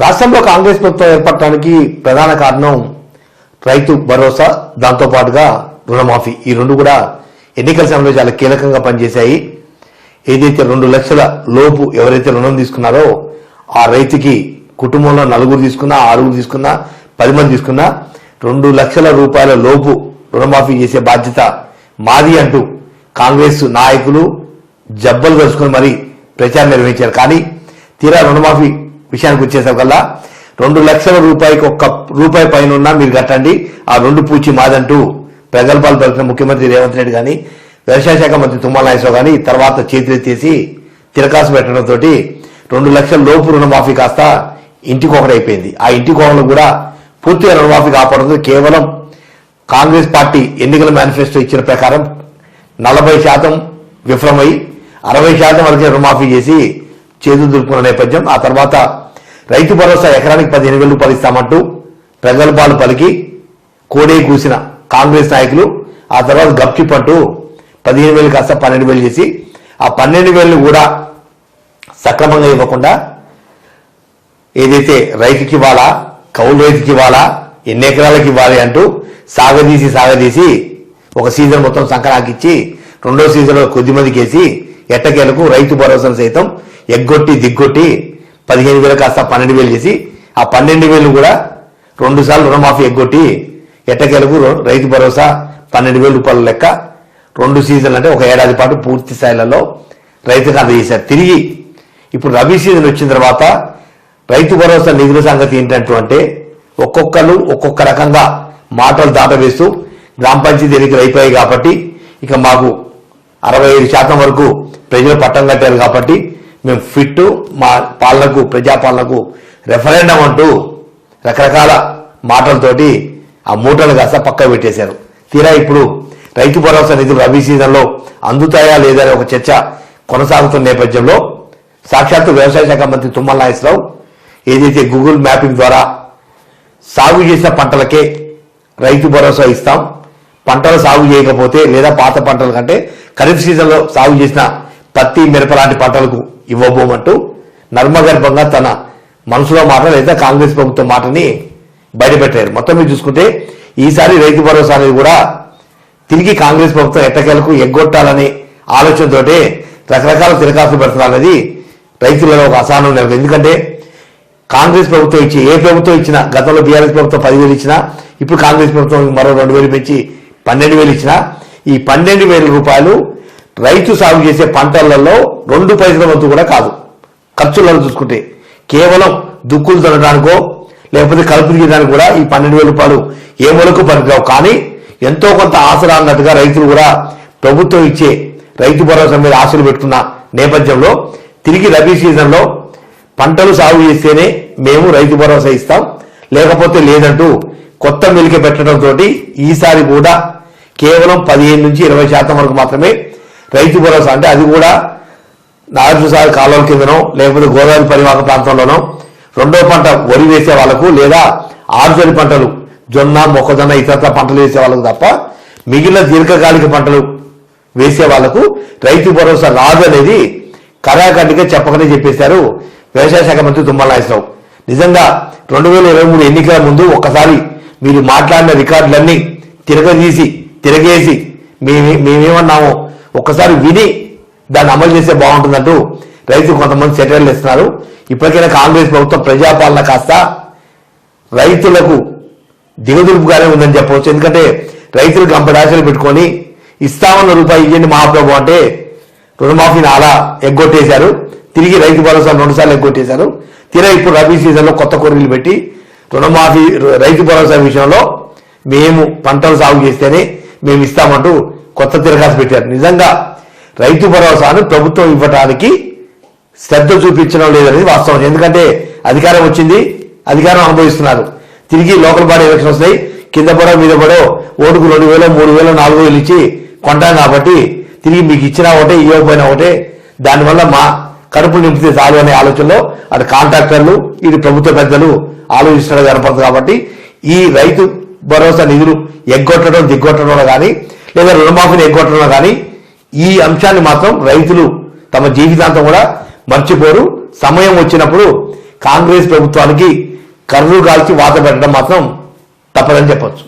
రాష్ట్రంలో కాంగ్రెస్ ప్రభుత్వం ఏర్పడటానికి ప్రధాన కారణం రైతు భరోసా దాంతో పాటుగా రుణమాఫీ. ఈ రెండు కూడా ఎన్నికల సమయంలో చాలా కీలకంగా పనిచేశాయి. ఏదైతే రెండు లక్షల లోపు ఎవరైతే రుణం తీసుకున్నారో ఆ రైతుకి కుటుంబంలో నలుగురు తీసుకున్నా ఆరుగురు తీసుకున్నా పది మంది తీసుకున్నా రెండు లక్షల రూపాయల లోపు రుణమాఫీ చేసే బాధ్యత మాది అంటూ కాంగ్రెస్ నాయకులు జబ్బలు కలుసుకుని మరీ ప్రచారం నిర్వహించారు. కానీ తీరా రుణమాఫీ విషయానికి వచ్చేసరికల్లా రెండు లక్షల రూపాయికి ఒక్క రూపాయి పైన ఉన్నా మీరు కట్టండి. ఆ రెండు పూచి మాదంటూ ప్రగల్భాలు పలికిన ముఖ్యమంత్రి రేవంత్ రెడ్డి కానీ వ్యవసాయ శాఖ మంత్రి తుమ్మల నాగేశ్వరరావు కానీ తర్వాత చేతులెత్తేసి తిరకాసు పెట్టడంతో రెండు లక్షల లోపు రుణమాఫీ కాస్త ఇంటికొకడైపోయింది ఆ ఇంటికి కూడా పూర్తిగా రుణమాఫీ కాపాడదు కేవలం కాంగ్రెస్ పార్టీ ఎన్నికల మేనిఫెస్టో ఇచ్చిన ప్రకారం నలభై శాతం విఫలమై అరవై శాతం వరకు రుణమాఫీ చేసి చేతులు దులుపుకున్న నేపథ్యం. ఆ తర్వాత రైతు భరోసా ఎకరానికి పదిహేను వేలు రూపాయలు ఇస్తామంటూ ప్రగల్భాలు పలికి కోడే కూసిన కాంగ్రెస్ నాయకులు. ఆ తర్వాత గప్చిప్ అంటూ పదిహేను వేలు కాస్త పన్నెండు వేలు చేసి ఆ పన్నెండు వేలు కూడా సక్రమంగా ఇవ్వకుండా ఏదైతే రైతుకి ఇవ్వాలా కౌలు రైతుకి ఇవ్వాలా ఎన్ని ఎకరాలకి ఇవ్వాలి అంటూ సాగదీసి సాగదీసి ఒక సీజన్ మొత్తం సంక్రాంతికి రెండో సీజన్లో కొద్ది వేసి ఎట్టకేలకు రైతు భరోసాను సైతం ఎగ్గొట్టి దిగ్గొట్టి పదిహేను వేలు కాస్త పన్నెండు వేలు చేసి ఆ పన్నెండు వేలు కూడా రెండు సార్లు రుణమాఫీ ఎగ్గొట్టి ఎట్టకేలకు రైతు భరోసా పన్నెండు వేల రూపాయల లెక్క రెండు సీజన్లు అంటే ఒక ఏడాది పాటు పూర్తి స్థాయిలలో రైతుకు అందజేశారు. తిరిగి ఇప్పుడు రబీ సీజన్ వచ్చిన తర్వాత రైతు భరోసా నిధుల సంగతి ఏంటంటూ అంటే ఒక్కొక్కరు ఒక్కొక్క రకంగా మాటలు దాటవేస్తూ గ్రామ పంచాయతీ ఎన్నికలు అయిపోయాయి కాబట్టి ఇక మాకు అరవై ఐదు శాతం వరకు ప్రజలు పట్టం కట్టారు కాబట్టి మేము ఫిట్ మా పాలనకు ప్రజాపాలనకు రెఫరెండం అంటూ రకరకాల మాటలతోటి ఆ మూటలు కాస్త పక్క పెట్టేశారు. తీరా ఇప్పుడు రైతు భరోసా నిధులు రబీ సీజన్లో అందుతాయా లేదా అనే ఒక చర్చ కొనసాగుతున్న నేపథ్యంలో సాక్షాత్తు వ్యవసాయ శాఖ మంత్రి తుమ్మల నాగేశ్వరరావు ఏదైతే గూగుల్ మ్యాపింగ్ ద్వారా సాగు చేసిన పంటలకే రైతు భరోసా ఇస్తాం పంటలు సాగు చేయకపోతే లేదా పాత పంటల కంటే ఖరీఫ్ సీజన్లో సాగు చేసిన పత్తి మిరప లాంటి పంటలకు ఇవ్వబోమంటూ నర్మగర్భంగా తన మనసులో మాట లేదా కాంగ్రెస్ ప్రభుత్వం మాటని బయటపెట్టారు. మొత్తం మీరు చూసుకుంటే ఈసారి రైతు భరోసా అనేది కూడా తిరిగి కాంగ్రెస్ ప్రభుత్వం ఎట్టకేలకు ఎగ్గొట్టాలనే ఆలోచనతోటే రకరకాల తిరకాసులు పెడుతున్నారనేది రైతులలో ఒక అసహనం నెలకొంది. ఎందుకంటే కాంగ్రెస్ ప్రభుత్వం ఇచ్చి ఏ ప్రభుత్వం ఇచ్చినా గతంలో బీఆర్ఎస్ ప్రభుత్వం పదివేలు ఇచ్చినా ఇప్పుడు కాంగ్రెస్ ప్రభుత్వం మరో రెండు వేలు పెంచి పన్నెండు వేలు ఇచ్చినా ఈ పన్నెండు వేల రూపాయలు రైతు సాగు చేసే పంటలలో రెండు పైసల వంతు కూడా కాదు. ఖర్చులను చూసుకుంటే కేవలం దుక్కులు తినడానికో లేకపోతే కలుపు తీయడానికి కూడా ఈ పన్నెండు వేల రూపాయలు ఏ మొలకు పనికిరావు. కానీ ఎంతో కొంత ఆశలు అన్నట్టుగా రైతులు కూడా ప్రభుత్వం ఇచ్చే రైతు భరోసా మీద ఆశలు పెట్టుకున్న నేపథ్యంలో తిరిగి రబీ సీజన్లో పంటలు సాగు చేస్తేనే మేము రైతు భరోసా ఇస్తాం. లేకపోతే లేదంటూ కొత్త మెలిక పెట్టడంతో ఈసారి కూడా కేవలం పదిహేను నుంచి ఇరవై శాతం వరకు మాత్రమే రైతు భరోసా అంటే అది కూడా నాగార్జునసాగర్ కాలువల కిందనో లేకపోతే గోదావరి పరివాహక ప్రాంతంలోనో రెండో పంట వరి వేసే వాళ్ళకు లేదా ఆరుజరి పంటలు జొన్న మొక్కజొన్న ఇతరత్ర పంటలు వేసే వాళ్ళకు తప్ప మిగిలిన దీర్ఘకాలిక పంటలు వేసే వాళ్ళకు రైతు భరోసా రాదు అనేది కరాఖండిగా చెప్పకనే చెప్పేశారు వ్యవసాయ శాఖ మంత్రి తుమ్మల నాగేశ్వరరావు. నిజంగా రెండు వేల ఇరవై మూడు ఎన్నికల ముందు ఒక్కసారి మీరు మాట్లాడిన రికార్డులన్నీ తిరగదీసి తిరగేసి మేమే మేమేమన్నామో ఒక్కసారి విని దాన్ని అమలు చేస్తే బాగుంటుందంటూ రైతులు కొంతమంది సెటైర్లు ఇస్తున్నారు ఇప్పటికైనా కాంగ్రెస్ ప్రభుత్వం ప్రజాపాలన కాస్త రైతులకు దిగదురుపుగానే ఉందని చెప్పవచ్చు. ఎందుకంటే రైతులు గంపడాశలు పెట్టుకొని ఇస్తామన్న రూపాయి ఇవ్వండి మహాప్రభు అంటే రుణమాఫీని అలా ఎగ్గొట్టేశారు. తిరిగి రైతు భరోసా రెండుసార్లు ఎగ్గొట్టేశారు. తీరా ఇప్పుడు రబీ సీజన్లో కొత్త కొర్రీలు పెట్టి రుణమాఫీ రైతు భరోసా విషయంలో మేము పంటలు సాగు చేస్తేనే మేము ఇస్తామంటూ కొత్త తిరగాసు పెట్టారు. నిజంగా రైతు భరోసాను ప్రభుత్వం ఇవ్వడానికి శ్రద్ధ చూపించడం లేదనేది వాస్తవం. ఎందుకంటే అధికారం వచ్చింది అధికారం అనుభవిస్తున్నారు. తిరిగి లోకల్ బాడీ ఎలక్షన్ వస్తాయి. కింద పడో మీద పడో ఓటుకు రెండు వేలు మూడు వేలు నాలుగు వేలు ఇచ్చి కొంటాం కాబట్టి తిరిగి మీకు ఇచ్చినా ఒకటే ఇవ్వకపోయినా ఒకటే. దానివల్ల మా కడుపు నింపితే చాలు అనే ఆలోచనలో అటు కాంట్రాక్టర్లు ఇటు ప్రభుత్వ పెద్దలు ఆలోచిస్తున్నది కనపడదు కాబట్టి ఈ రైతు భరోసా నిధులు ఎగ్గొట్టడం దిగ్గొట్టడంలో కానీ లేదా రుణమాఫీని ఎగ్గొట్టడంలో కానీ ఈ అంశాన్ని మాత్రం రైతులు తమ జీవితాంతం కూడా మర్చిపోరు. సమయం వచ్చినప్పుడు కాంగ్రెస్ ప్రభుత్వానికి కర్రు కాల్చి వాత పెట్టడం మాత్రం తప్పదని చెప్పొచ్చు.